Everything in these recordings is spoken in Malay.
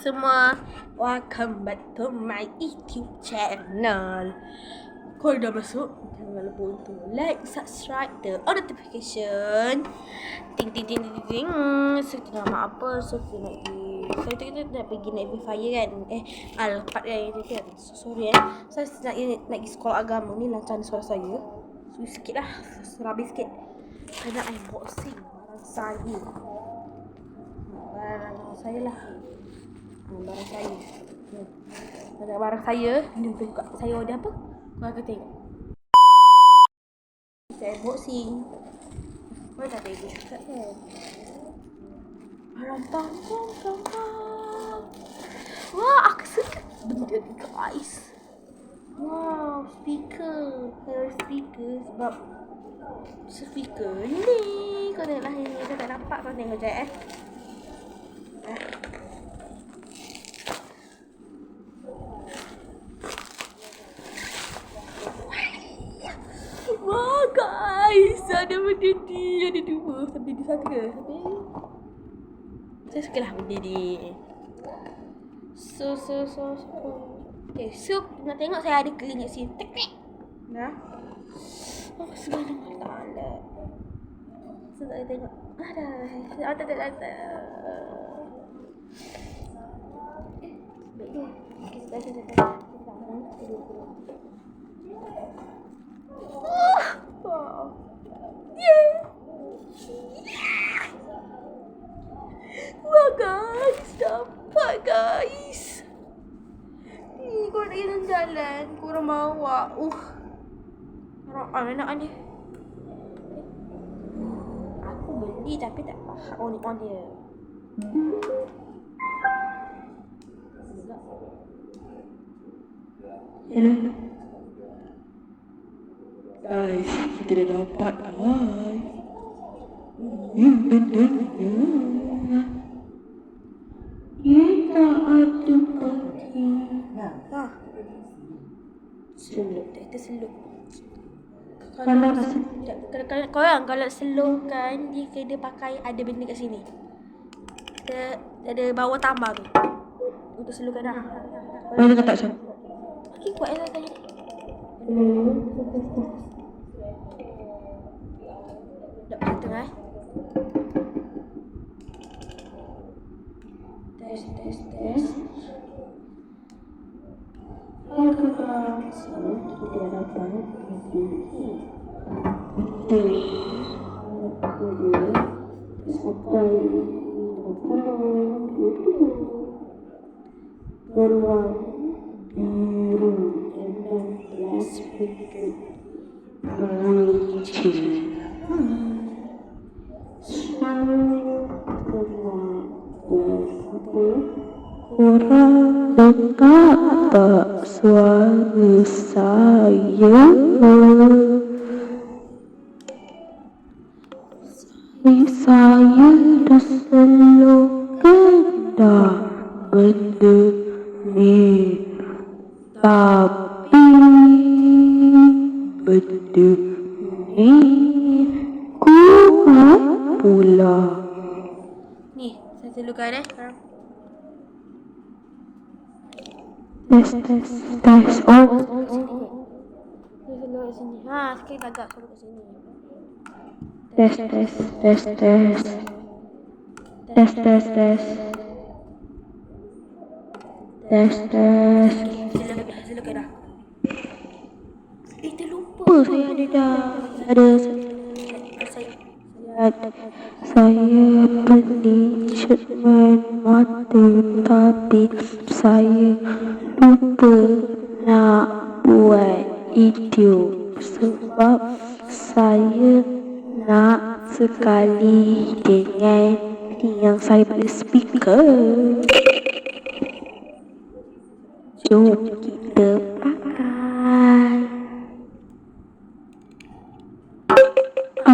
semua. Welcome back to my YouTube channel. Kalau dah masuk Jangan lupa untuk like, subscribe dan on notification. Ting ting ting ting ting So kita nak apa? So kita nak pergi So kita, kita nak pergi naik fire kan? Eh Alphard kan itu kan? So, Sorry eh. So saya nak, nak pergi sekolah agama ni Lancar suara saya. So sikit lah. Serabi sikit. Saya nak unboxing Barang saya. Barang saya lah Barang saya. Hmm. Ada barang saya. Ni buka saya order apa? Kau akan tengok. Saya unboxing. Kau dah tengok cakap kan? Barang panggung gambar. Wah, aku suka benda ni guys. Wow, speaker. Saya speaker sebab speaker ni. Kau tengoklah ni. Kau tak nampak kau tengok je. Eh. Wah guys Ada benda ni Ada sana Sampai Saya suka lah benda ni. So so so so. Okay so Nak tengok saya ada keling kat sini. Tek tek. Dah Oh subhanallah. So tak boleh tengok. Ada Oh tak tak tak tak Eh Baik dia Okay sebentar sebentar sebentar. Sebentar Wow. Yeah. Wah guys, dapat guys. Ni korang nak jalan-jalan, korang bawa. Uh. Korang nak ni. Aku beli tapi tak faham on on dia. Hello. Guys, kita dah dapat guys. Kita. Ha. Kita korang kalau seluk kan dia kena pakai ada benda kat sini. Ada ada bawah tambah tu. Untuk selukkan dah. Mana kata tak Okey kuat lah tadi. Tak this, this, this. I'll click on select the other button and do it. Go to one, and then last picture, one, two. Kurang dengar tak suara saya? Saya dah selukan dah benda ni. Tapi benda ni kuat pula saya selukan eh sekarang Test, test, test. Oh, oh, oh, oh, oh. Saya selalu kat sini. Haa, sikit agak selalu kat sini. Test, test, test, test. Test, test, test. Test, test. Saya dah. Eh, terlupa. Saya ada dah? Ada saya beli treatment mata tapi saya lupa nak buat itu sebab saya nak sekali dengan yang saya pada speaker. Jom kita pakai.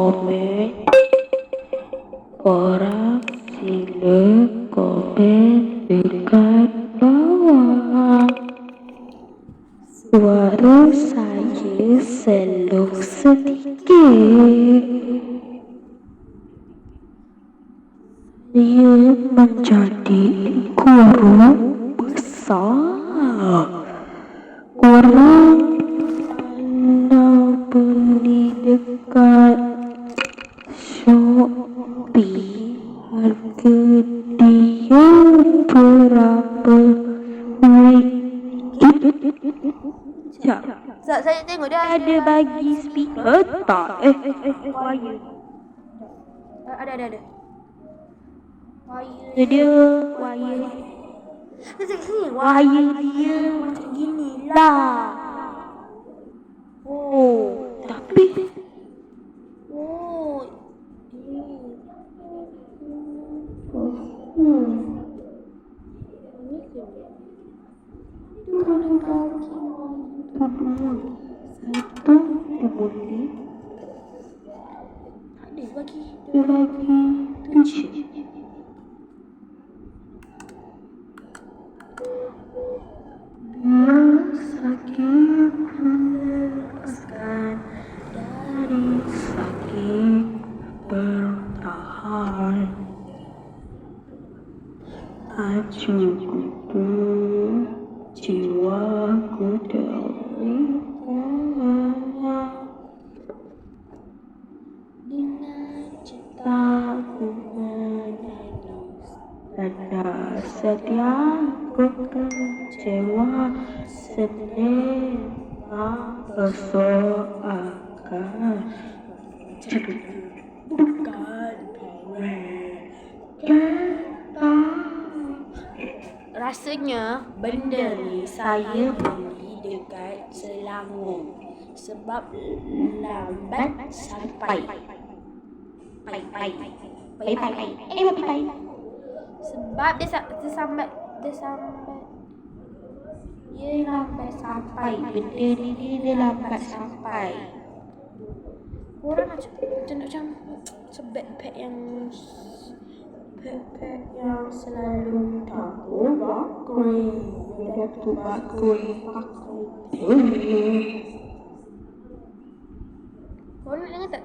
komen. Korang sila komen dekat bawah. Suara saya selok sedikit. Dia menjadi guru besar. Orang berapa? Sekejap. Sekejap, saya tengok dia Ada bagi speaker tak? Eh, eh, eh, eh, wire. Ah, Ada, ada, ada. Wire. Dia wire. Macam ni, Wire dia macam gini lah. lah. Oh, tapi Oh. Ini. hmm, Ini ke? Turun kaki. satu dia boleh Setiaku kecewa Sedih Bersoakan Bukan. Kita Rasanya benda ni saya beli dekat Selangor sebab lambat sampai. Pai pai. Pai pai pai. Eh pai pai. Sebab dia, sa- dia sambat dia sambat dia lambat sampai. Benda ni dia, dia lambat sampai. Orang macam macam macam sebeg-beg yang pek-pek yang selalu tahu bakui Datuk bakui Kau nak dengar tak?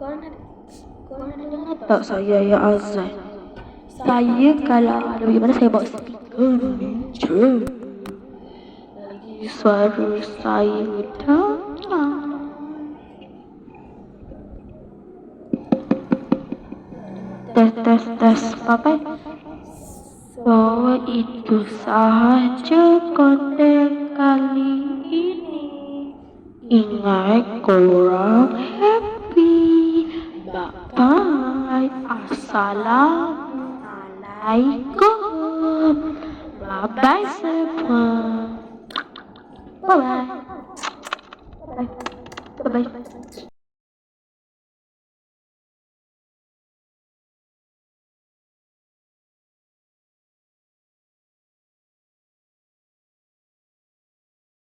Kau nak Kau nak dengar tak? Tak saya ya Azan Saya kalau ada bagaimana saya bawa speaker Lagi suara saya datang. Tes tes tes papai So itu sahaja konten kali ini. Ingat korang happy. Bye bye Assalamualaikum Bye bye semua Bye bye Bye bye. Bye bye